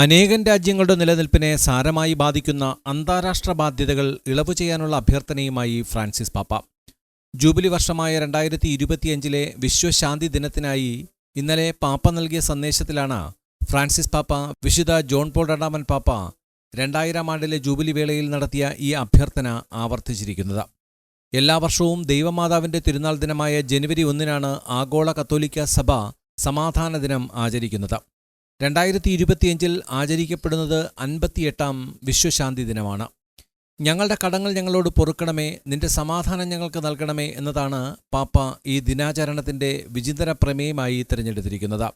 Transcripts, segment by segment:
അനേകം രാജ്യങ്ങളുടെ നിലനിൽപ്പിനെ സാരമായി ബാധിക്കുന്ന അന്താരാഷ്ട്ര ബാധ്യതകൾ ഇളവ് ചെയ്യാനുള്ള അഭ്യർത്ഥനയുമായി ഫ്രാൻസിസ് പാപ്പ. ജൂബിലി വർഷമായ രണ്ടായിരത്തി ഇരുപത്തിയഞ്ചിലെ വിശ്വശാന്തി ദിനത്തിനായി ഇന്നലെ പാപ്പ നൽകിയ സന്ദേശത്തിലാണ് ഫ്രാൻസിസ് പാപ്പ വിശുദ്ധ ജോൺ പോൾ രണ്ടാമൻ പാപ്പ രണ്ടായിരം ആണ്ടിലെ ജൂബിലി വേളയിൽ നടത്തിയ ഈ അഭ്യർത്ഥന ആവർത്തിച്ചിരിക്കുന്നത്. എല്ലാ വർഷവും ദൈവമാതാവിന്റെ തിരുനാൾ ദിനമായ ജനുവരി ഒന്നിനാണ് ആഗോള കത്തോലിക്ക സഭ സമാധാന ദിനം ആചരിക്കുന്നത്. രണ്ടായിരത്തി ഇരുപത്തിയഞ്ചിൽ ആചരിക്കപ്പെടുന്നത് അൻപത്തിയെട്ടാം വിശ്വശാന്തി ദിനമാണ്. ഞങ്ങളുടെ കടങ്ങൾ ഞങ്ങളോട് പൊറുക്കണമേ നിന്റെ സമാധാനം ഞങ്ങൾക്ക് നൽകണമേ എന്നതാണ് പാപ്പ ഈ ദിനാചരണത്തിന്റെ വിചിന്തന പ്രമേയമായി തിരഞ്ഞെടുത്തിരിക്കുന്നത്.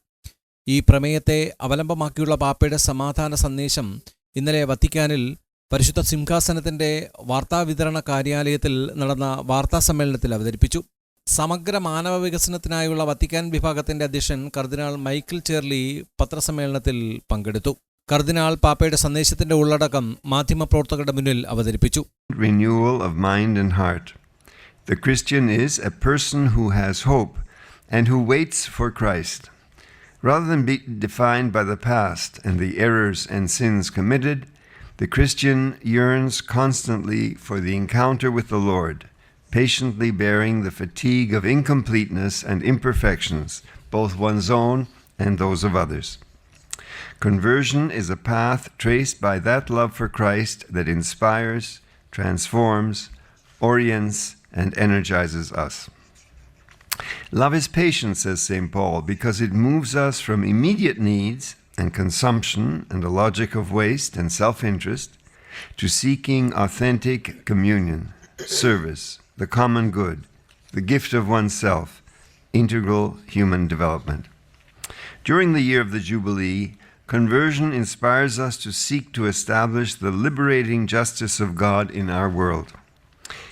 ഈ പ്രമേയത്തെ അവലംബമാക്കിയുള്ള പാപ്പയുടെ സമാധാന സന്ദേശം ഇന്നലെ വത്തിക്കാനിൽ പരിശുദ്ധ സിംഹാസനത്തിന്റെ വാർത്താവിതരണ കാര്യാലയത്തിൽ നടന്ന വാർത്താസമ്മേളനത്തിൽ അവതരിപ്പിച്ചു. സമഗ്ര മാനവ വികസനത്തിനായുള്ള വത്തിക്കാൻ വിഭാഗത്തിന്റെ അധ്യക്ഷൻ കർദിനാൾ മൈക്കിൾ ചേർലി പത്രസമ്മേളനത്തിൽ പങ്കെടുത്തു കർദിനാൾ പാപ്പയുടെ സന്ദേശത്തിന്റെ ഉള്ളടക്കം മാധ്യമപ്രവർത്തകരുടെ മുന്നിൽ അവതരിപ്പിച്ചു renewal of mind and heart. The Christian is a person who has hope and who waits for Christ. Rather than be defined by the past and the errors and sins committed, the Christian yearns constantly for the encounter with the Lord, patiently bearing the fatigue of incompleteness and imperfections, both one's own and those of others. Conversion is a path traced by that love for Christ that inspires, transforms, orients, and energizes us. Love is patient, says St. Paul, because it moves us from immediate needs and consumption and a logic of waste and self interest to seeking authentic communion, service, the common good, the gift of oneself, integral human development. During the year of the Jubilee, conversion inspires us to seek to establish the liberating justice of God in our world.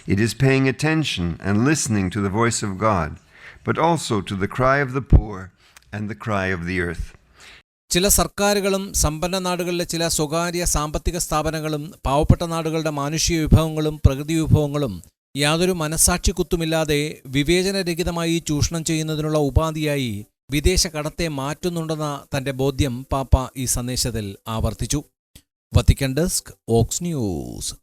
It is paying attention and listening to the voice of God, but also to the cry of the poor and the cry of the earth. ചില സർക്കാരുകളും സമ്പന്ന നാടുകളിലെ ചില സ്വകാര്യ സാമ്പത്തിക സ്ഥാപനങ്ങളും പാവപ്പെട്ട നാടുകളുടെ മാനുഷിക വിഭവങ്ങളും പ്രകൃതി വിഭവങ്ങളും യാതൊരു മനസാക്ഷി കുത്തുമില്ലാതെ വിവേചനരഹിതമായി ചൂഷണം ചെയ്യുന്നതിനുള്ള ഉപാധിയായി വിദേശ കടത്തെ മാറ്റുന്നുണ്ടെന്ന തന്റെ ബോധ്യം പാപ്പ ഈ സന്ദേശത്തിൽ ആവർത്തിച്ചു. വത്തിക്കൻ ഡെസ്ക് ഓക്സ് ന്യൂസ്.